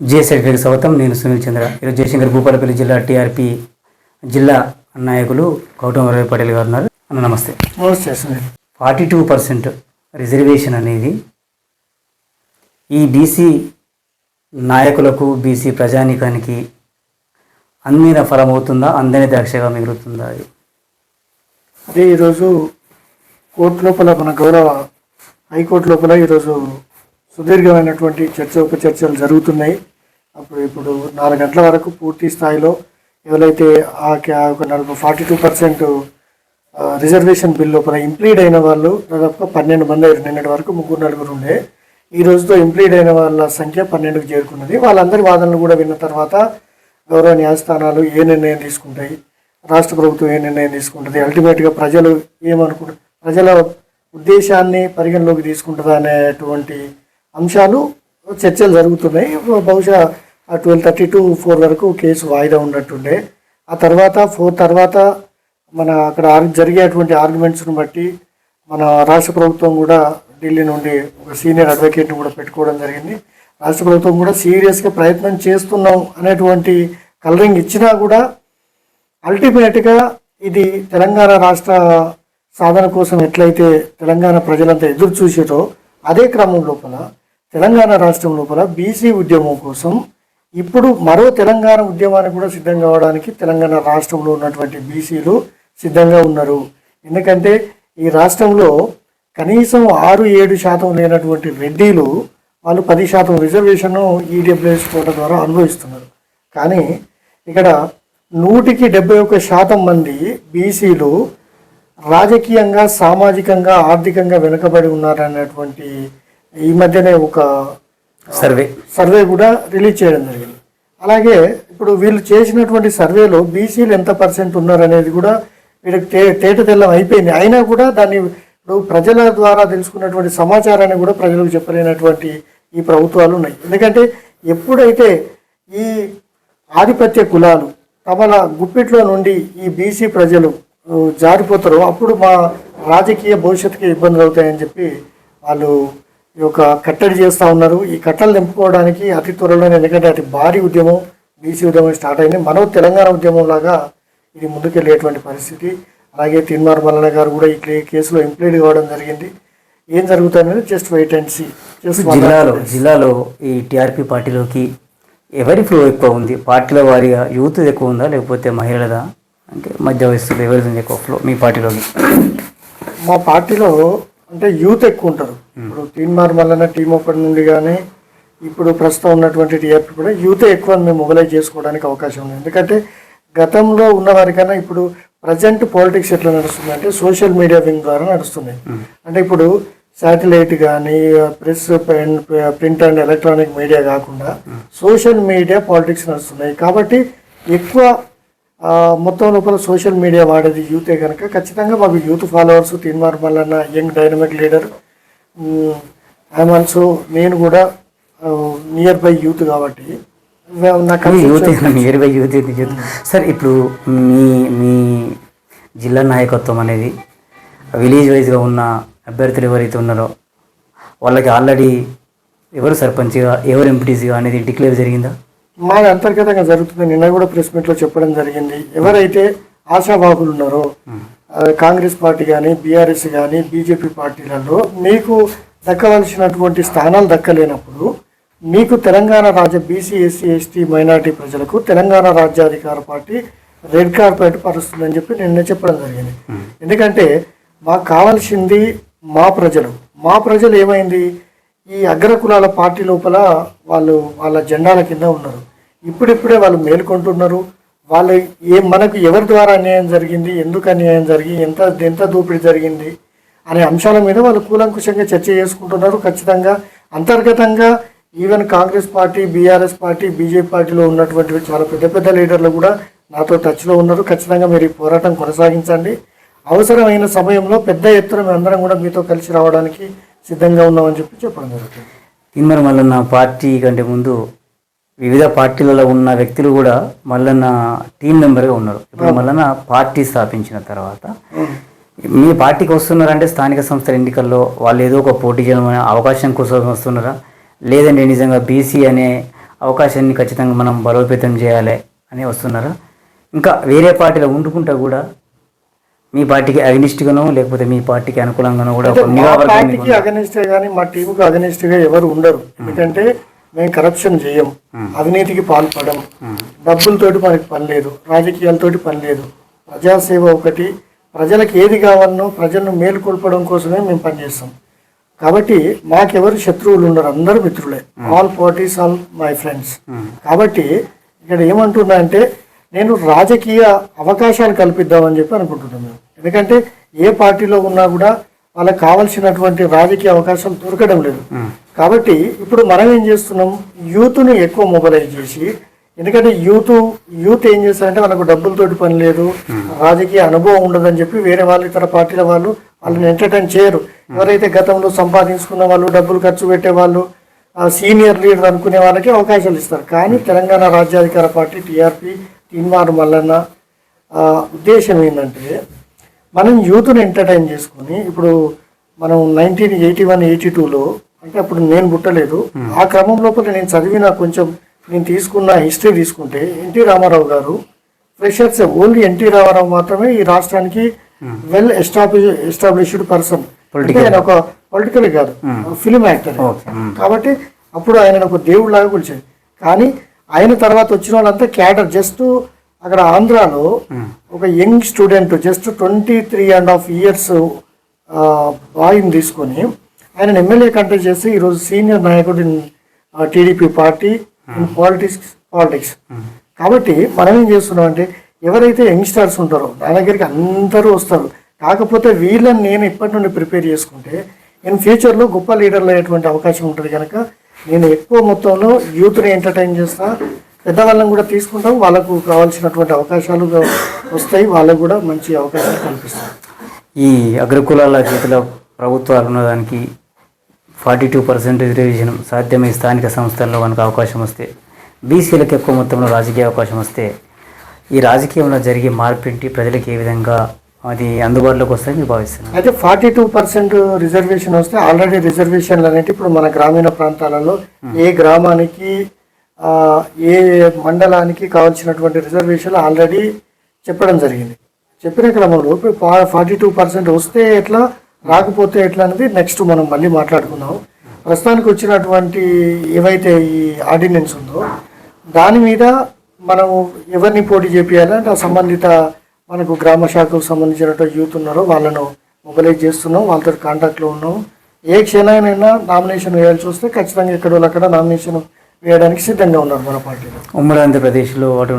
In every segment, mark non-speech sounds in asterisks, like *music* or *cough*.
జిఎస్ఎడ్కి స్వాగతం నేను సునీల్ చంద్ర. ఈరోజు జయశంకర్ భూపాలపల్లి జిల్లా టీఆర్పీ జిల్లా నాయకులు గౌతమ్ రవి పటేల్ గారు ఉన్నారు. అన్న నమస్తే. నమస్తే Sunil. Forty two percent reservation అనేది ఈ బీసీ నాయకులకు బీసీ ప్రజానీకానికి అందిన ఫలం అవుతుందా అందని ద్రాక్షగా మిగులుతుందా అది? అదే ఈరోజు కోర్టు లోపల మన గౌరవ హైకోర్టు లోపల ఈరోజు సుదీర్ఘమైనటువంటి చర్చ ఉపచర్చలు జరుగుతున్నాయి. అప్పుడు ఇప్పుడు నాలుగు గంటల వరకు పూర్తి స్థాయిలో ఎవరైతే ఆ ఒక నలభై forty two percent reservation bill లోపల ఇంప్లీడ్ అయిన వాళ్ళు దాదాపుగా పన్నెండు మంది అయ్యారు నిన్నటి వరకు ముగ్గురు నలుగురు ఉండే. ఈ రోజుతో ఇంప్లీడ్ అయిన వాళ్ళ సంఖ్య పన్నెండుకు చేరుకున్నది. వాళ్ళందరి వాదనలు కూడా విన్న తర్వాత గౌరవ న్యాయస్థానాలు ఏ నిర్ణయం తీసుకుంటాయి? రాష్ట్ర ప్రభుత్వం ఏ నిర్ణయం తీసుకుంటుంది? అల్టిమేట్గా ప్రజలు ఏమనుకుంటారు ప్రజల ఉద్దేశాన్ని పరిగణలోకి తీసుకుంటుందా అనేటువంటి అంశాలు చర్చలు జరుగుతున్నాయి. బహుశా ట్వెల్వ్ థర్టీ టు ఫోర్ వరకు కేసు వాయిదా ఉన్నట్టుండే. ఆ తర్వాత ఫోర్ తర్వాత మన అక్కడ జరిగేటువంటి ఆర్గ్యుమెంట్స్ను బట్టి మన రాష్ట్ర ప్రభుత్వం కూడా ఢిల్లీ నుండి ఒక సీనియర్ అడ్వకేట్ని కూడా పెట్టుకోవడం జరిగింది. రాష్ట్ర ప్రభుత్వం కూడా సీరియస్గా ప్రయత్నం చేస్తున్నాం అనేటువంటి కలరింగ్ ఇచ్చినా కూడా అల్టిమేట్గా ఇది తెలంగాణ రాష్ట్ర సాధన కోసం ఎట్లయితే తెలంగాణ ప్రజలంతా ఎదురు చూసేటో అదే క్రమం లోపల తెలంగాణ రాష్ట్రం లోపల బీసీ ఉద్యమం కోసం ఇప్పుడు మరో తెలంగాణ ఉద్యమానికి కూడా సిద్ధం కావడానికి తెలంగాణ రాష్ట్రంలో ఉన్నటువంటి బీసీలు సిద్ధంగా ఉన్నారు. ఎందుకంటే ఈ రాష్ట్రంలో కనీసం ఆరు ఏడు శాతం లేనటువంటి రెడ్డీలు వాళ్ళు పది శాతం రిజర్వేషన్ ఈడబ్ల్యూఎస్ కోట ద్వారా అనుభవిస్తున్నారు. కానీ ఇక్కడ నూటికి డెబ్బై ఒక్క శాతం మంది బీసీలు రాజకీయంగా సామాజికంగా ఆర్థికంగా వెనుకబడి ఉన్నారనేటువంటి ఈ మధ్యనే ఒక సర్వే సర్వే కూడా రిలీజ్ చేయడం జరిగింది. అలాగే ఇప్పుడు వీళ్ళు చేసినటువంటి సర్వేలో బీసీలు ఎంత పర్సెంట్ ఉన్నారనేది కూడా వీళ్ళకి తే తేట తెల్లం అయిపోయింది. అయినా కూడా దాన్ని ఇప్పుడు ప్రజల ద్వారా తెలుసుకున్నటువంటి సమాచారాన్ని కూడా ప్రజలకు చెప్పలేనటువంటి ఈ ప్రభుత్వాలు ఉన్నాయి. ఎందుకంటే ఎప్పుడైతే ఈ ఆధిపత్య కులాలు తమల గుప్పిట్లో నుండి ఈ బీసీ ప్రజలు జారిపోతారో అప్పుడు మా రాజకీయ భవిష్యత్తుకి ఇబ్బందులు అవుతాయని చెప్పి వాళ్ళు ఈ యొక్క కట్టడి చేస్తూ ఉన్నారు. ఈ కట్టలు నింపుకోవడానికి అతి త్వరలోనే ఎందుకంటే అతి భారీ ఉద్యమం బీసీ ఉద్యమం స్టార్ట్ అయింది. మనో తెలంగాణ ఉద్యమం లాగా ఇది ముందుకెళ్ళేటువంటి పరిస్థితి. అలాగే తిన్మార్ మల్లన్న గారు కూడా ఈ కేసులో ఇంప్లీడ్ కావడం జరిగింది. ఏం జరుగుతుందని just wait and see just జిల్లాలో జిల్లాలో ఈ టీఆర్పీ పార్టీలోకి ఎవరి ఫ్లో ఎక్కువ ఉంది? పార్టీల వారిగా యూత్ ఎక్కువ ఉందా? లేకపోతే మహిళలదా? అంటే మధ్య వయస్సులో ఎవరిది ఎక్కువ ఫ్లో మీ పార్టీలోకి? మా పార్టీలో అంటే యూత్ ఎక్కువ ఉంటారు. ఇప్పుడు తీన్మార్ మల్లన్న టీం ఒకటి నుండి కానీ ఇప్పుడు ప్రస్తుతం ఉన్నటువంటి టీఆర్పీ కూడా యూత్ ఎక్కువ మేము మొబలైజ్ చేసుకోవడానికి అవకాశం ఉంది. ఎందుకంటే గతంలో ఉన్న వారికన్నా ఇప్పుడు ప్రజెంట్ పాలిటిక్స్ ఎట్లా నడుస్తుంది అంటే సోషల్ మీడియా వింగ్ ద్వారా నడుస్తున్నాయి అంటే ఇప్పుడు శాటిలైట్ కానీ press print and electronic media కాకుండా సోషల్ మీడియా పాలిటిక్స్ నడుస్తున్నాయి. కాబట్టి ఎక్కువ మొత్తం లోపల సోషల్ మీడియా వాడేది యూతే కనుక. ఖచ్చితంగా మాకు youth followers Teenmar Mallanna young dynamic leader. I'm also నేను కూడా నియర్ బై యూత్ కాబట్టి. నాకు youth *laughs* near by youth youth? Sir ఇప్పుడు మీ మీ జిల్లా నాయకత్వం అనేది విలేజ్ వైజ్గా ఉన్న అభ్యర్థులు ఎవరైతే ఉన్నారో వాళ్ళకి ఆల్రెడీ ఎవరు సర్పంచ్గా ఎవరు ఎంపీటీసీగా అనేది డిక్లేర్ జరిగిందా? మాది అంతర్గతంగా జరుగుతుంది నిన్న కూడా ప్రెస్ మీట్లో చెప్పడం జరిగింది. ఎవరైతే ఆశావాహులు ఉన్నారో కాంగ్రెస్ పార్టీ కానీ బీఆర్ఎస్ కానీ బీజేపీ పార్టీలలో మీకు దక్కవలసినటువంటి స్థానాలు దక్కలేనప్పుడు మీకు తెలంగాణ రాజ్య బీసీ ఎస్సీ ఎస్టీ మైనార్టీ ప్రజలకు తెలంగాణ రాజ్యాధికార పార్టీ రెడ్ కార్పెట్ పరుస్తుందని చెప్పి నిన్న చెప్పడం జరిగింది. ఎందుకంటే మాకు కావాల్సింది మా ప్రజలు. మా ప్రజలు ఏమైంది? ఈ అగ్రకులాల పార్టీ లోపల వాళ్ళు వాళ్ళ జెండాల కింద ఉన్నారు. ఇప్పుడిప్పుడే వాళ్ళు మేల్కొంటున్నారు. వాళ్ళు ఏ మనకు ఎవరి ద్వారా అన్యాయం జరిగింది ఎందుకు అన్యాయం జరిగి ఎంత ఎంత దోపిడీ జరిగింది అనే అంశాల మీద వాళ్ళు కూలంకుషంగా చర్చ చేసుకుంటున్నారు ఖచ్చితంగా. అంతర్గతంగా even Congress party BRS party BJP పార్టీలో ఉన్నటువంటి చాలా పెద్ద పెద్ద లీడర్లు కూడా నాతో టచ్లో ఉన్నారు. ఖచ్చితంగా మీరు ఈ పోరాటం కొనసాగించండి. అవసరమైన సమయంలో పెద్ద ఎత్తున మేమందరం కూడా మీతో కలిసి రావడానికి సిద్ధంగా ఉన్నామని చెప్పి చెప్పడం జరుగుతుంది. తిన్మర మల్లన్న పార్టీ కంటే ముందు వివిధ పార్టీలలో ఉన్న వ్యక్తులు కూడా మల్లన్న టీం మెంబర్గా ఉన్నారు. ఇప్పుడు మల్లన్న పార్టీ స్థాపించిన తర్వాత మీ పార్టీకి వస్తున్నారంటే స్థానిక సంస్థల ఎన్నికల్లో వాళ్ళు ఏదో ఒక పోటీ చేయడం అవకాశం కోసం వస్తున్నారా? లేదంటే నిజంగా బీసీ అనే అవకాశాన్ని ఖచ్చితంగా మనం బలోపేతం చేయాలి అని వస్తున్నారా? ఇంకా వేరే పార్టీలో ఉండుకుంటా కూడా మీ పార్టీకి అగ్నిస్ట్గానో లేకపోతే మీ పార్టీకి అనుకూలంగానో కూడా మా పార్టీకి అగనిస్ట్ కానీ మా టీంకి అగనిస్ట్గా ఎవరు ఉండరు. ఎందుకంటే మేము కరప్షన్ చేయం. అవినీతికి పాల్పడం. డబ్బులతోటి మనకి పని లేదు. రాజకీయాలతోటి పని లేదు. ప్రజాసేవ ఒకటి. ప్రజలకు ఏది కావాలనో ప్రజలను మేలుకొల్పడం కోసమే మేము పనిచేస్తాం కాబట్టి మాకెవరు శత్రువులు ఉండరు. అందరూ మిత్రులే. All parties all my friends కాబట్టి ఇక్కడ ఏమంటున్నా అంటే నేను రాజకీయ అవకాశాలు కల్పిద్దామని చెప్పి అనుకుంటున్నాను. ఎందుకంటే ఏ పార్టీలో ఉన్నా కూడా వాళ్ళకి కావాల్సినటువంటి రాజకీయ అవకాశాలు దొరకడం లేదు. కాబట్టి ఇప్పుడు మనం ఏం చేస్తున్నాం? యూత్ను ఎక్కువ మొబైలైజ్ చేసి ఎందుకంటే యూత్ యూత్ ఏం చేస్తారంటే వాళ్ళకు డబ్బులతోటి పని లేదు రాజకీయ అనుభవం ఉండదని చెప్పి వేరే వాళ్ళు ఇతర పార్టీల వాళ్ళు వాళ్ళని ఎంటర్టైన్ చేయరు. ఎవరైతే గతంలో సంపాదించుకున్న వాళ్ళు డబ్బులు ఖర్చు పెట్టే వాళ్ళు సీనియర్ లీడర్ అనుకునే వాళ్ళకి అవకాశాలు ఇస్తారు. కానీ తెలంగాణ రాజ్యాధికార పార్టీ టీఆర్పీ తీన్మార్ మల్లన్న ఉద్దేశం ఏంటంటే మనం యూత్ని ఎంటర్టైన్ చేసుకొని ఇప్పుడు మనం నైన్టీన్ ఎయిటీ వన్ ఎయిటీ టూలో అంటే అప్పుడు నేను పుట్టలేదు ఆ క్రమం లోపల నేను చదివిన కొంచెం నేను తీసుకున్న హిస్టరీ తీసుకుంటే ఎన్టీ రామారావు గారు ఫ్రెషర్స్ ఓన్లీ ఎన్టీ రామారావు మాత్రమే ఈ రాష్ట్రానికి వెల్ ఎస్టాబ్లిష్ ఎస్టాబ్లిష్డ్ పర్సన్. అంటే ఆయన ఒక పొలిటికల్ కాదు ఫిలిం యాక్టర్. కాబట్టి అప్పుడు ఆయన ఒక దేవుడు లాగా కొలిచాడు కానీ ఆయన తర్వాత వచ్చిన వాళ్ళంతా క్యాడర్. జస్ట్ అక్కడ ఆంధ్రాలో ఒక young student just twenty three and half years బాయ్ని తీసుకొని ఆయన ఎమ్మెల్యే కంటెస్ట్ చేసి ఈరోజు సీనియర్ నాయకుడు in TDP party in politics politics. కాబట్టి మనం ఏం చేస్తున్నాం అంటే ఎవరైతే యంగ్స్టర్స్ ఉంటారో నా దగ్గరికి అందరూ వస్తారు. కాకపోతే వీళ్ళని నేను ఇప్పటి నుండి ప్రిపేర్ చేసుకుంటే ఇన్ ఫ్యూచర్లో గొప్ప లీడర్లు అయ్యేటువంటి అవకాశం ఉంటుంది కనుక నేను ఎక్కువ మొత్తంలో యూత్ని ఎంటర్టైన్ చేస్తా. పెద్దవాళ్ళని కూడా తీసుకుంటాం. వాళ్ళకు కావాల్సినటువంటి అవకాశాలు వస్తాయి. వాళ్ళకు కూడా మంచి అవకాశాలు కనిపిస్తాయి ఈ అగ్రకులాల చేతిలో ప్రభుత్వాలు ఉన్నదానికి ఫార్టీ టూ పర్సెంట్ రిజర్వేషన్ సాధ్యమై స్థానిక సంస్థల్లో మనకు అవకాశం వస్తే బీసీలకు ఎక్కువ మొత్తంలో రాజకీయ అవకాశం వస్తే ఈ రాజకీయంలో జరిగే మార్పేంటి ప్రజలకు ఏ విధంగా అది అందుబాటులోకి వస్తాయని మీరు భావిస్తున్నారు అయితే ఫార్టీ టూ పర్సెంట్ రిజర్వేషన్ వస్తే ఆల్రెడీ రిజర్వేషన్లు అనేవి ఇప్పుడు మన గ్రామీణ ప్రాంతాలలో ఏ గ్రామానికి ఏ మండలానికి కావాల్సినటువంటి రిజర్వేషన్లు ఆల్రెడీ చెప్పడం జరిగింది. చెప్పిన క్రమంలో ఫార్టీ టూ పర్సెంట్ వస్తే ఎట్లా రాకపోతే ఎట్లా అనేది నెక్స్ట్ మనం మళ్ళీ మాట్లాడుకుందాం. ప్రస్తుతానికి వచ్చినటువంటి ఏవైతే ఈ ఆర్డినెన్స్ ఉందో దాని మీద మనం ఎవరిని పోటీ చేపియాలంటే ఆ సంబంధిత మనకు గ్రామ శాఖకు సంబంధించినటువంటి యూత్ ఉన్నారో వాళ్ళను మొబిలైజ్ చేస్తున్నాం. వాళ్ళతో కాంటాక్ట్లో ఉన్నాం. ఏ క్షణానైనా నామినేషన్ వేయాల్సి వస్తే ఖచ్చితంగా ఎక్కడో అక్కడ నామినేషన్ వేయడానికి సిద్ధంగా ఉన్నారు మన పార్టీలో. ఉమ్మడి ఆంధ్రప్రదేశ్లో అటు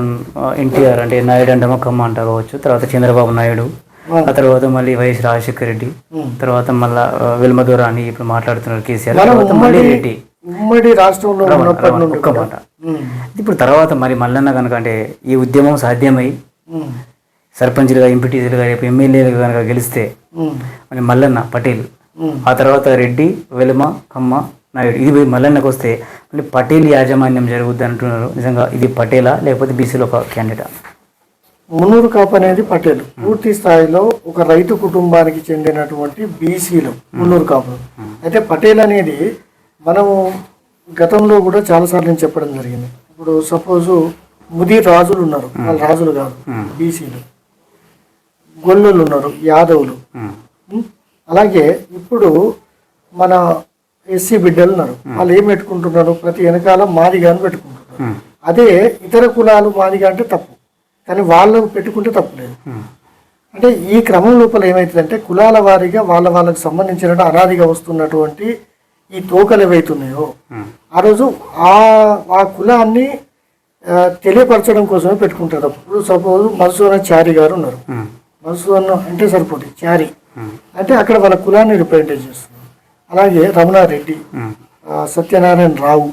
ఎన్టీఆర్ అంటే నాయుడు అంటే కమ్మ అంట కావచ్చు. తర్వాత చంద్రబాబు నాయుడు ఆ. తర్వాత మళ్ళీ వైఎస్ రాజశేఖర రెడ్డి తర్వాత మళ్ళా వెల్మదూర అని ఇప్పుడు మాట్లాడుతున్నారు కేసీఆర్. తర్వాత మళ్ళీ రెడ్డి. ఉమ్మడి రాష్ట్రంలో ఒక్క మాట ఇప్పుడు తర్వాత మరి మల్లన్న కనుక అంటే ఈ ఉద్యమం సాధ్యమై సర్పంచ్లుగా ఎంపీటీసీలుగా రేపు ఎమ్మెల్యేలుగా కనుక గెలిస్తే మరి మల్లన్న పటేల్. ఆ తర్వాత రెడ్డి వెలుమ కమ్మ నాయుడు ఇది మల్లన్నకు వస్తే మళ్ళీ పటేల్ యాజమాన్యం జరుగుద్ది అంటున్నారు. నిజంగా ఇది పటేలా లేకపోతే బీసీలో ఒక క్యాండిడేటా మున్నూరు కాపు అనేది పటేల్. పూర్తి స్థాయిలో ఒక రైతు కుటుంబానికి చెందినటువంటి బీసీలు మున్నూరు కాపులు అయితే పటేల్ అనేది మనము గతంలో కూడా చాలాసార్లు నేను చెప్పడం జరిగింది. ఇప్పుడు సపోజు ముదిర్ రాజులు ఉన్నారు. వాళ్ళు రాజులు కాదు బీసీలు. గొల్లులు ఉన్నారు యాదవులు? అలాగే ఇప్పుడు మన ఎస్సీ బిడ్డలు ఉన్నారు. వాళ్ళు ఏం పెట్టుకుంటున్నారు? ప్రతి వెనకాల మాదిగా అని పెట్టుకుంటున్నారు అదే ఇతర కులాలు మాదిగా అంటే తప్పు. కానీ వాళ్ళు పెట్టుకుంటే తప్పు లేదు. అంటే ఈ క్రమం లోపల ఏమవుతుందంటే కులాల వారీగా వాళ్ళ వాళ్ళకి సంబంధించిన అనాదిగా వస్తున్నటువంటి ఈ తోకలు ఏవైతున్నాయో ఆ రోజు ఆ ఆ కులాన్ని తెలియపరచడం కోసమే పెట్టుకుంటారు. ఇప్పుడు సపోజ్ మధుసూదన చారి గారు ఉన్నారు. మధుసూదన్ అంటే సరిపోతుంది చారి అంటే అక్కడ వాళ్ళ కులాన్ని రిప్రజెంటేట్ చేస్తున్నారు అలాగే రమణారెడ్డి సత్యనారాయణ రావు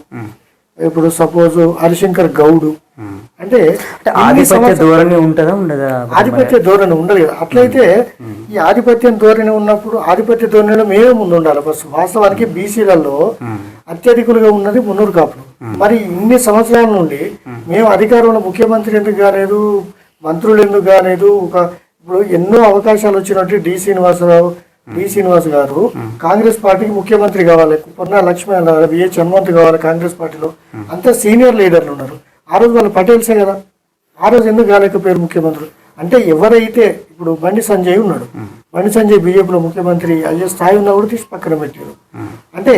ఇప్పుడు సపోజ్ హరిశంకర్ గౌడు. అంటే ఆధిపత్య ధోరణి ఉంటుందా ఉండదా? ఆధిపత్య ధోరణి ఉండదు కదా అట్లయితే ఈ ఆధిపత్యం ధోరణి ఉన్నప్పుడు ఆధిపత్య ధోరణిలో మేమే ముందు ఉండాలి ఫస్ట్ వాస్తవానికి బీసీలలో అత్యధికులుగా ఉన్నది మున్నూరు కాపులు. మరి ఇన్ని సంవత్సరాల నుండి మేము అధికారంలో ముఖ్యమంత్రి ఎందుకు కాలేదు మంత్రులు ఎందుకు కాలేదు ఒక ఇప్పుడు ఎన్నో అవకాశాలు వచ్చినట్టు డి శ్రీనివాసరావు డి శ్రీనివాస్ గారు కాంగ్రెస్ పార్టీకి ముఖ్యమంత్రి కావాలి. పొన్నా లక్ష్మీ విఏ హనుమంత్ కావాలి కాంగ్రెస్ పార్టీలో. అంతా సీనియర్ లీడర్లు ఉన్నారు. ఆ రోజు వాళ్ళు పటేల్సే కదా. ఆ రోజు ఎందుకు కాలేకపోయారు ముఖ్యమంత్రులు? అంటే ఎవరైతే ఇప్పుడు బండి సంజయ్ ఉన్నాడు. బండి సంజయ్ బీజేపీలో ముఖ్యమంత్రి అయ్యే స్థాయి ఉన్నా కూడా తీసి పక్కన పెట్టారు. అంటే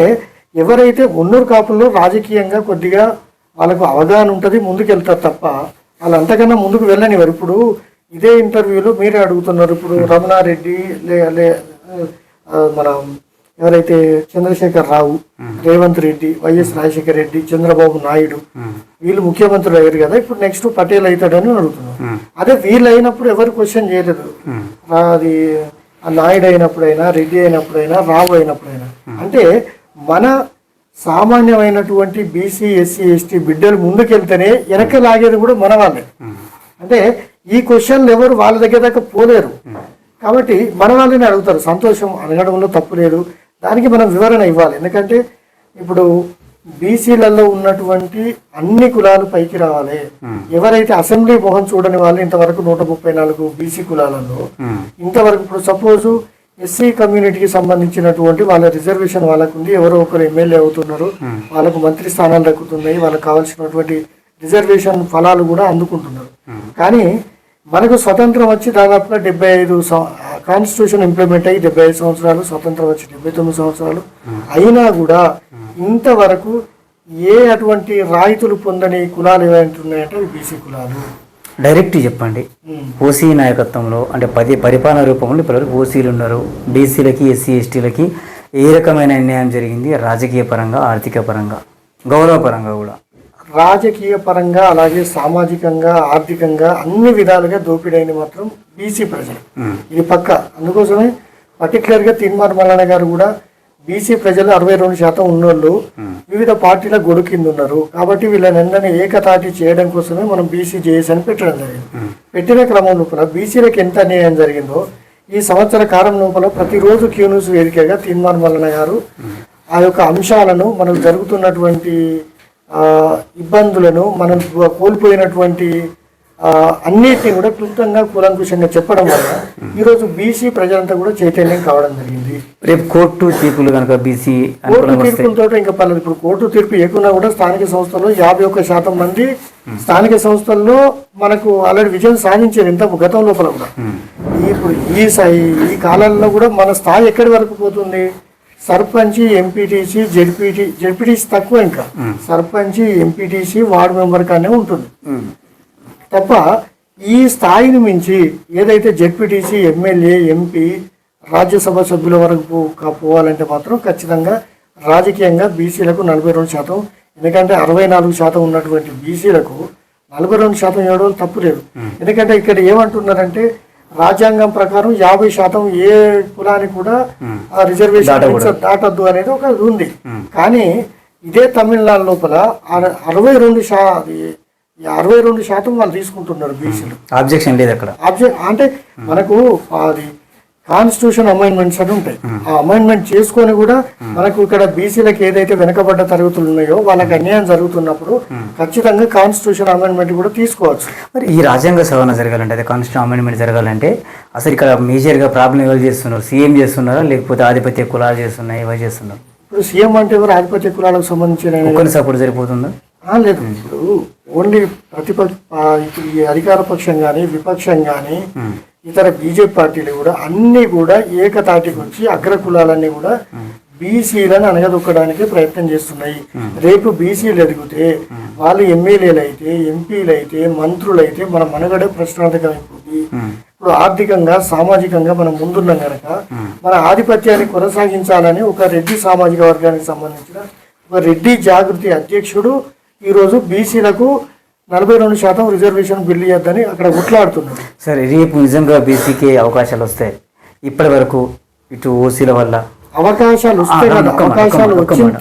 ఎవరైతే ఉన్నూరు కాపుల్లో రాజకీయంగా కొద్దిగా వాళ్ళకు అవగాహన ఉంటుంది ముందుకు వెళ్తారు తప్ప వాళ్ళు అంతకన్నా ముందుకు వెళ్ళనివారు ఇప్పుడు ఇదే ఇంటర్వ్యూలో మీరే అడుగుతున్నారు. ఇప్పుడు రమణారెడ్డి లే మన ఎవరైతే చంద్రశేఖర్ రావు రేవంత్ రెడ్డి వైఎస్ రాజశేఖర రెడ్డి చంద్రబాబు నాయుడు వీళ్ళు ముఖ్యమంత్రులు అయ్యారు కదా ఇప్పుడు నెక్స్ట్ పటేల్ అవుతాడని అడుగుతున్నారు. అదే వీళ్ళు అయినప్పుడు ఎవరు క్వశ్చన్ చేయలేదు. అది ఆ నాయుడు అయినప్పుడైనా రెడ్డి అయినప్పుడైనా రావు అయినప్పుడైనా. అంటే మన సామాన్యమైనటువంటి బీసీ ఎస్సీ ఎస్టీ బిడ్డలు ముందుకెళ్తేనే వెనక లాగేది కూడా మన వాళ్ళే. అంటే ఈ క్వశ్చన్లు ఎవరు వాళ్ళ దగ్గర దాకా పోలేరు. కాబట్టి మన వాళ్ళని అడుగుతారు సంతోషం అడగడంలో తప్పు లేదు. దానికి మనం వివరణ ఇవ్వాలి. ఎందుకంటే ఇప్పుడు బీసీలలో ఉన్నటువంటి అన్ని కులాలు పైకి రావాలి. ఎవరైతే అసెంబ్లీ మొహం చూడని వాళ్ళు ఇంతవరకు నూట ముప్పై నాలుగు బీసీ కులాలలో ఇంతవరకు ఇప్పుడు సపోజ్ ఎస్సీ కమ్యూనిటీకి సంబంధించినటువంటి వాళ్ళ రిజర్వేషన్ వాళ్ళకు ఉంది. ఎవరో ఒకరు ఎమ్మెల్యే అవుతున్నారు. వాళ్ళకు మంత్రి స్థానాలు దక్కుతున్నాయి. వాళ్ళకి కావాల్సినటువంటి రిజర్వేషన్ ఫలాలు కూడా అందుకుంటున్నారు. కానీ మనకు స్వతంత్రం వచ్చి దాదాపుగా డెబ్బై ఐదు కాన్స్టిట్యూషన్ ఇంప్లిమెంట్ అయ్యి డెబ్బై ఐదు సంవత్సరాలు స్వతంత్రం వచ్చి డెబ్బై తొమ్మిది సంవత్సరాలు అయినా కూడా ఇంతవరకు ఏ అటువంటి రాయితీలు పొందని కులాలు ఏవైతే ఉన్నాయంటే బీసీ కులాలు. డైరెక్ట్ చెప్పండి. ఓసీ నాయకత్వంలో అంటే పది పరిపాలన రూపంలో ఇప్పటివరకు ఓసీలు ఉన్నారు. బీసీలకి ఎస్సీ ఎస్టీలకి ఏ రకమైన అన్యాయం జరిగింది? రాజకీయ పరంగా ఆర్థిక పరంగా గౌరవపరంగా కూడా. రాజకీయ పరంగా అలాగే సామాజికంగా ఆర్థికంగా అన్ని విధాలుగా దోపిడైన మాత్రం బీసీ ప్రజలు. ఇది పక్క అందుకోసమే పర్టికులర్గా తిన్మార్ మల్లన్న గారు కూడా బీసీ ప్రజలు అరవై రెండు శాతం ఉన్నోళ్ళు వివిధ పార్టీల గొడు కింద ఉన్నారు. కాబట్టి వీళ్ళని ఏకతాటి చేయడం కోసమే మనం బీసీ జేఎస్ అని పెట్టడం జరిగింది. పెట్టిన క్రమం లోపల బీసీలకు ఎంత అన్యాయం జరిగిందో ఈ సంవత్సర కాలం లోపల ప్రతిరోజు క్యూ న్యూస్ వేదికగా తీన్మార్ మల్లన్న గారు ఆ యొక్క అంశాలను మనకు జరుగుతున్నటువంటి ఇబ్బందులను మనం కోల్పోయినటువంటి అన్నిటిని కూడా క్లుప్తంగా కూలంకుషంగా చెప్పడం వల్ల ఈరోజు బీసీ ప్రజలంతా కూడా చైతన్యం కావడం జరిగింది. రేపు కోర్టు తీర్పులు కనుక బీసీ కోర్టు తీర్పులతో ఇంకా పర్లేదు. ఇప్పుడు కోర్టు తీర్పు ఎక్కువన్నా కూడా స్థానిక సంస్థల్లో యాభై ఒక్క శాతం మంది స్థానిక సంస్థల్లో మనకు ఆల్రెడీ విజయం సాధించారు ఇంత గతం లోపల కూడా. ఇప్పుడు ఈ ఈ కాలంలో కూడా మన స్థాయి ఎక్కడి వరకు పోతుంది? సర్పంచ్ ఎంపీటీసీ జెడ్పీటీ జెడ్పీటీసీ తక్కువ ఇంకా. సర్పంచ్ ఎంపీటీసీ వార్డు మెంబర్ కానీ ఉంటుంది. తప్ప ఈ స్థాయిని మించి ఏదైతే జెడ్పీటీసీ ఎమ్మెల్యే ఎంపీ రాజ్యసభ సభ్యుల వరకు పోవాలంటే మాత్రం ఖచ్చితంగా రాజకీయంగా బీసీలకు నలభై రెండు శాతం ఎందుకంటే అరవై నాలుగు శాతం ఉన్నటువంటి బీసీలకు నలభై రెండు శాతం ఇవ్వడం తప్పు లేదు. ఎందుకంటే ఇక్కడ ఏమంటున్నారంటే రాజ్యాంగం ప్రకారం యాభై శాతం ఏ కులానికి కూడా ఆ రిజర్వేషన్ దాటద్దు అనేది ఒక ఉంది. కానీ ఇదే తమిళనాడు లోపల అర- అరవై రెండు శా అరవై రెండు శాతం వాళ్ళు తీసుకుంటున్నారు బీసీలు. ఆబ్జెక్షన్ లేదు అక్కడ. ఆబ్జెక్ట్ అంటే మనకు అది కాన్స్టిట్యూషన్ అమైన్మెంట్స్ అని ఉంటాయి. ఆ అమైన్మెంట్ చేసుకొని కూడా మనకు ఇక్కడ బీసీలకు ఏదైతే వెనకబడ్డ తరగతులు ఉన్నాయో వాళ్ళకి అన్యాయం జరుగుతున్నప్పుడు ఖచ్చితంగా కాన్స్టిట్యూషన్ అమైన్మెంట్ కూడా తీసుకోవచ్చు. మరి ఈ రాజ్యాంగ సవరణ జరగాలంటే అదే కాన్స్టిట్యూషన్ అమెండ్మెంట్ జరగాలంటే అసలు ఇక్కడ మేజర్గా ప్రాబ్లం ఎవరు చేస్తున్నారు? సీఎం చేస్తున్నారా? లేకపోతే ఆధిపత్య కులాలు చేస్తున్నాయి ఎవరు చేస్తున్నారు? ఇప్పుడు సీఎం అంటే ఎవరు? ఆధిపత్య కులాలకు సంబంధించిన సపోర్ట్ సరిపోతుందా? ఆ, లేదు. ఇప్పుడు ఓన్లీ ప్రతిపక్ష అధికార పక్షం కానీ విపక్షం కానీ ఇతర బీజేపీ పార్టీలు కూడా అన్ని కూడా ఏకతాటికి వచ్చి అగ్ర కులాలన్నీ కూడా బీసీలను అనగదొక్కడానికి ప్రయత్నం చేస్తున్నాయి. రేపు బీసీలు ఎదిగితే వాళ్ళు ఎమ్మెల్యేలు అయితే ఎంపీలు అయితే మంత్రులు అయితే మన మనుగడే ప్రశ్నార్థకమైపోతుంది ఇప్పుడు ఆర్థికంగా సామాజికంగా మనం ముందున్నాం కనుక మన ఆధిపత్యాన్ని కొనసాగించాలని ఒక రెడ్డి సామాజిక వర్గానికి సంబంధించిన ఒక రెడ్డి జాగృతి అధ్యక్షుడు ఈరోజు బీసీలకు నలభై రెండు శాతం రిజర్వేషన్ బిల్లు ఇవ్వద్దని అక్కడ ఉట్లాడుతున్నాడు సరే రేపు నిజంగా బీసీకి అవకాశాలు వస్తాయి. ఇప్పటి వరకు ఇటు ఓసీల వల్ల అవకాశాలు.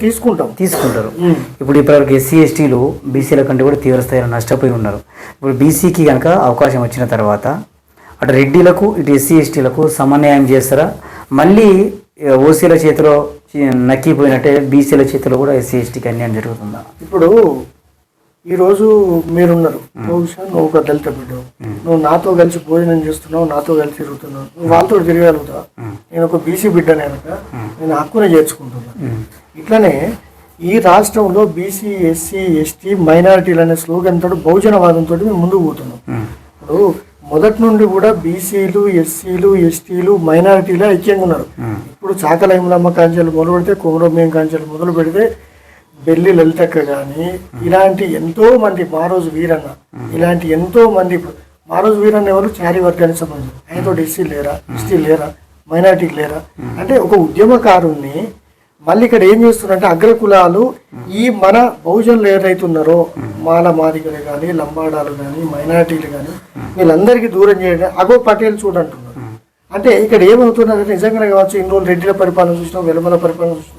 తీసుకుంటాం. తీసుకుంటారు. ఇప్పుడు ఇప్పటివరకు ఎస్సీ ఎస్టీలు బీసీల కంటే కూడా తీవ్ర స్థాయిలో నష్టపోయి ఉన్నారు. ఇప్పుడు బీసీకి కనుక అవకాశం వచ్చిన తర్వాత అటు రెడ్డిలకు ఇటు ఎస్సీ ఎస్టీలకు సమన్వయం చేస్తారా? మళ్ళీ ఓసీల చేతిలో నక్కిపోయినట్టే బీసీల చేతిలో కూడా ఎస్సీ ఎస్టీకి అన్యాయం జరుగుతుందా? ఇప్పుడు ఈరోజు మీరున్నారు. బహుశా నువ్వు ఒక దళిత బిడ్డ నువ్వు నాతో కలిసి భోజనం చేస్తున్నావు నాతో కలిసి తిరుగుతున్నావు. నువ్వు వాళ్ళతో తిరగలుగుతావు నేను ఒక బీసీ బిడ్డనే కనుక నేను హక్కునే చేర్చుకుంటున్నాను ఇట్లనే ఈ రాష్ట్రంలో బీసీ ఎస్సీ ఎస్టీ మైనారిటీలు అనే స్లోగన్ తోటి బహుజనవాదంతో మేము ముందుకు పోతున్నాం. ఇప్పుడు మొదటి నుండి కూడా బీసీలు ఎస్సీలు ఎస్టీలు మైనారిటీలు ఐక్యంగా ఉన్నారు. ఇప్పుడు చాకలైములమ్మ కాంచెలు మొదలు పెడితే కొమరమేం కాంచెలు మొదలు పెడితే బెల్లి లలితక్క కానీ ఇలాంటి ఎంతో మంది మారోజు వీరన్న ఇలాంటి ఎంతో మంది మారోజు వీరన్న ఎవరు? చారి వర్గానికి సంబంధించి ఆయనతో ఎస్సీ లేరా? ఎస్టీ లేరా? మైనారిటీ లేరా? అంటే ఒక ఉద్యమకారుణ్ణి మళ్ళీ ఇక్కడ ఏం చేస్తున్నారంటే అగ్రకులాలు ఈ మన బహుజనులు ఎవరైతే ఉన్నారో మాల మాదిగలు కానీ లంబాడాలు కానీ మైనారిటీలు కానీ వీళ్ళందరికీ దూరం చేయడం. అగో పటేల్ చూడంటున్నారు. అంటే ఇక్కడ ఏమవుతున్నదంటే నిజంగానే కావచ్చు ఇన్ని రోజులు రెడ్డిల పరిపాలన చూసినాం వెలమల పరిపాలన చూసినాం.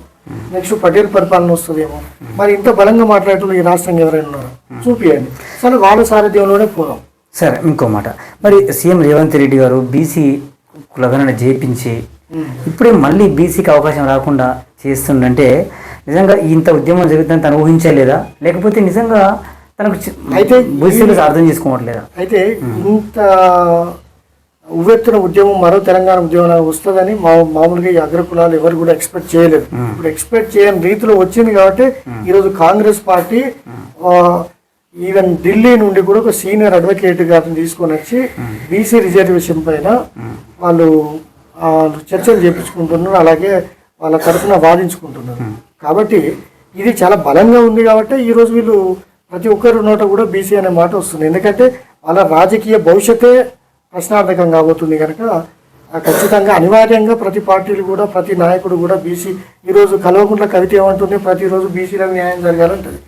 నెక్స్ట్ పటేల్ పరిపాలన వస్తుందేమో. మరి ఇంత బలంగా మాట్లాడేటప్పుడు ఈ రాష్ట్రంగా ఎవరైనా ఉన్నారు? చూపియండి. సరే వాళ్ళ సారథ్యంలోనే పోదాం. సరే ఇంకో మాట. మరి సీఎం రేవంత్ రెడ్డి గారు బీసీ కులగణన చేపించి ఇప్పుడే మళ్ళీ బీసీకి అవకాశం రాకుండా చేస్తుందంటే నిజంగా ఇంత ఉద్యమం జరుగుతుందని తను ఊహించలేదా? లేకపోతే నిజంగా తనకు అయితే అయితే బీసీలు అర్థం చేసుకోవట్లేదా? అయితే ఇంత ఉవ్వెత్తున ఉద్యమం మరో తెలంగాణ ఉద్యమం వస్తుందని మా మామూలుగా ఈ అగ్రకులాలు ఎవరు కూడా ఎక్స్పెక్ట్ చేయలేదు. ఇప్పుడు ఎక్స్పెక్ట్ చేయని రీతిలో వచ్చింది కాబట్టి ఈరోజు కాంగ్రెస్ పార్టీ ఈవెన్ ఢిల్లీ నుండి కూడా ఒక సీనియర్ అడ్వకేట్ గారిని తీసుకొని వచ్చి బీసీ రిజర్వేషన్ పైన వాళ్ళు ఆ, చర్చలు చేపించుకుంటున్నారు అలాగే వాళ్ళ తరఫున వాదించుకుంటున్నారు. కాబట్టి ఇది చాలా బలంగా ఉంది కాబట్టి ఈరోజు వీళ్ళు ప్రతి ఒక్కరు నోట కూడా బీసీ అనే మాట వస్తుంది. ఎందుకంటే వాళ్ళ రాజకీయ భవిష్యత్తే ప్రశ్నార్థకం కాబోతుంది కనుక ఖచ్చితంగా అనివార్యంగా ప్రతి పార్టీలు కూడా ప్రతి నాయకుడు కూడా బీసీ ఈరోజు కల్వకుంట్ల కవిత ఏమంటుంది? ప్రతిరోజు బీసీలకు న్యాయం జరగాలంటది.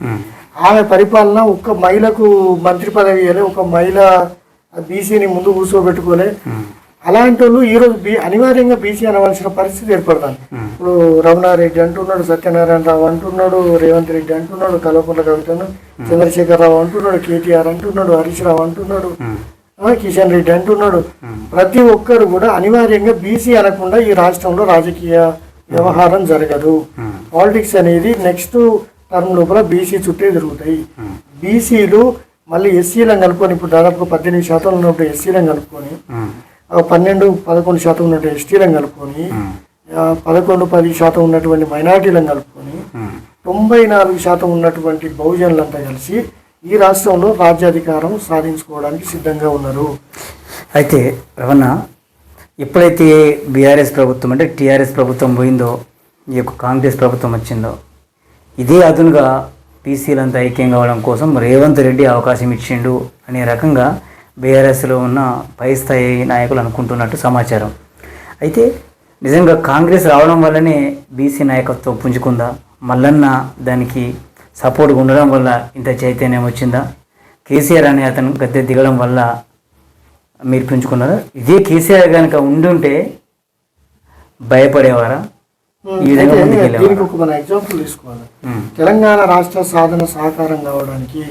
ఆమె పరిపాలన ఒక్క మహిళకు మంత్రి పదవి ఇవ్వలే ఒక మహిళ బీసీని ముందు కూర్చోబెట్టుకోలే. అలాంటి వాళ్ళు ఈరోజు బీ అనివార్యంగా బీసీ అనవలసిన పరిస్థితి ఏర్పడతాను ఇప్పుడు రమణారెడ్డి అంటున్నాడు సత్యనారాయణ రావు అంటున్నాడు రేవంత్ రెడ్డి అంటున్నాడు కల్వకుంట్ల కవిత చంద్రశేఖర్ రావు అంటున్నాడు కేటీఆర్ అంటున్నాడు హరీష్ రావు అంటున్నాడు. కిషన్ రెడ్డి అంటున్నాడు. ప్రతి ఒక్కరు కూడా అనివార్యంగా బీసీ అనకుండా ఈ రాష్ట్రంలో రాజకీయ వ్యవహారం జరగదు. పాలిటిక్స్ అనేది నెక్స్ట్ టర్మ్ లోపల బీసీ చుట్టే జరుగుతాయి. బీసీలు మళ్ళీ ఎస్సీలను కలుపుకొని ఇప్పుడు దాదాపు పద్దెనిమిది శాతం ఉన్నప్పుడు ఎస్సీలను కలుపుకొని పన్నెండు పదకొండు శాతం ఉన్నటువంటి ఎస్టీలను కలుపుకొని పదకొండు పది శాతం ఉన్నటువంటి మైనార్టీలను కలుపుకొని తొంభై నాలుగు శాతం ఉన్నటువంటి బహుజనులంతా కలిసి ఈ రాష్ట్రంలో రాజ్యాధికారం సాధించుకోవడానికి సిద్ధంగా ఉన్నారు. అయితే రవణ ఎప్పుడైతే బీఆర్ఎస్ ప్రభుత్వం అంటే టీఆర్ఎస్ ప్రభుత్వం పోయిందో ఈ యొక్క కాంగ్రెస్ ప్రభుత్వం వచ్చిందో ఇదే అదునుగా బీసీలంతా ఐక్యం కావడం కోసం రేవంత్ రెడ్డి అవకాశం ఇచ్చిండు అనే రకంగా బీఆర్ఎస్లో ఉన్న పై స్థాయి నాయకులు అనుకుంటున్నట్టు సమాచారం. అయితే నిజంగా కాంగ్రెస్ రావడం వల్లనే బీసీ నాయకత్వం పుంజుకుందా? మల్లన్న దానికి సపోర్ట్గా ఉండడం వల్ల ఇంత చైతన్యం వచ్చిందా? కేసీఆర్ అనే అతను గద్దె దిగడం వల్ల మీరు పెంచుకున్నారా? ఇదే కేసీఆర్ కనుక ఉండుంటే భయపడేవారా? ఈ విధంగా అయితే ముందుకెళ్ళేవారా? దీనికి ఒక మన ఎగ్జాంపుల్ తీసుకోవాలి. తెలంగాణ రాష్ట్ర సాధన సహకారం కావడానికి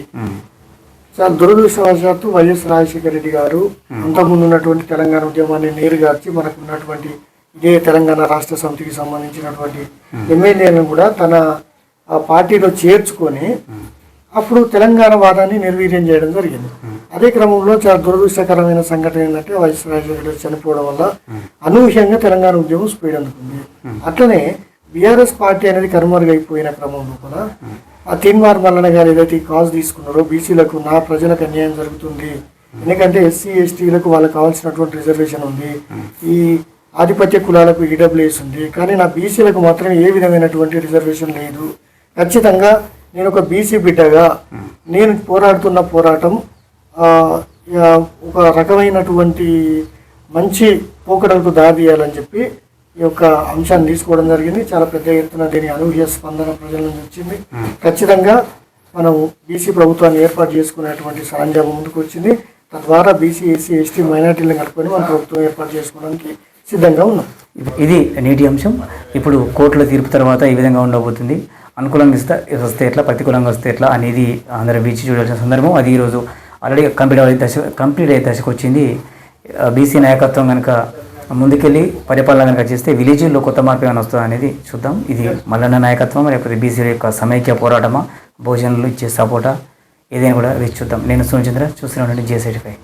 చాలా దురదృష్టవశాత్తు వైఎస్ రాజశేఖర రెడ్డి గారు అంతకుముందు ఉన్నటువంటి తెలంగాణ ఉద్యమాన్ని నీరుగార్చి మనకు ఉన్నటువంటి ఇదే తెలంగాణ రాష్ట్ర సమితికి సంబంధించినటువంటి ఎమ్మెల్యేలను కూడా తన ఆ పార్టీలో చేర్చుకొని అప్పుడు తెలంగాణ వాదాన్ని నిర్వీర్యం చేయడం జరిగింది. అదే క్రమంలో చాలా దురదృష్టకరమైన సంఘటన ఏంటంటే వైఎస్ రాజశేఖర చనిపోవడం వల్ల అనూహ్యంగా తెలంగాణ ఉద్యమం స్పీడ్ అందుకుంది. అట్లనే బీఆర్ఎస్ పార్టీ అనేది కనుమరుగైపోయిన క్రమంలో కూడా ఆ తీన్మార్ మల్లన గారు ఏదైతే ఈ కాజ్ తీసుకున్నారో బీసీలకు నా ప్రజలకు అన్యాయం జరుగుతుంది. ఎందుకంటే ఎస్సీ ఎస్టీలకు వాళ్ళకి కావాల్సినటువంటి రిజర్వేషన్ ఉంది. ఈ ఆధిపత్య కులాలకు ఈడబ్ల్యూఎస్ ఉంది. కానీ నా బీసీలకు మాత్రం ఏ విధమైనటువంటి రిజర్వేషన్ లేదు. ఖచ్చితంగా నేను ఒక బీసీ బిడ్డగా నేను పోరాడుతున్న పోరాటం ఒక రకమైనటువంటి మంచి పోకడలకు దారితీయాలని చెప్పి ఈ యొక్క అంశాన్ని తీసుకోవడం జరిగింది. చాలా పెద్ద ఎత్తున దీని అనూహ్య స్పందన ప్రజల నుంచి వచ్చింది. ఖచ్చితంగా మనం బీసీ ప్రభుత్వాన్ని ఏర్పాటు చేసుకునేటువంటి సరంజామం ముందుకు వచ్చింది. తద్వారా బీసీ ఎస్సీ ఎస్టీ మైనార్టీలను కలుపుకొని మన ప్రభుత్వం ఏర్పాటు చేసుకోవడానికి సిద్ధంగా ఉన్నాం. ఇది నీటి అంశం. ఇప్పుడు కోర్టుల తీర్పు తర్వాత ఈ విధంగా ఉండబోతుంది. అనుకూలంగా ఇస్తే వస్తే ఎట్లా ప్రతికూలంగా వస్తే ఎట్లా అనేది అందరూ బీచ్ చూడాల్సిన సందర్భం. అది ఈరోజు ఆల్రెడీ కంప్లీట్ అయ్యే దశ కంప్లీట్ అయ్యే దశకు వచ్చింది. బీసీ నాయకత్వం కనుక ముందుకెళ్ళి పరిపాలన కనుక చేస్తే విలేజ్లో కొత్త మార్పు ఏమైనా వస్తుంది అనేది చూద్దాం. ఇది మల్లన్న నాయకత్వం లేకపోతే బీసీల యొక్క సమైక్య పోరాటమా భోజనాలు ఇచ్చే సపోర్టా ఏదైనా కూడా వేచి చూద్దాం. నేను సునీల్ చూస్తున్నాను చూస్తూనే ఉండండి ఫైవ్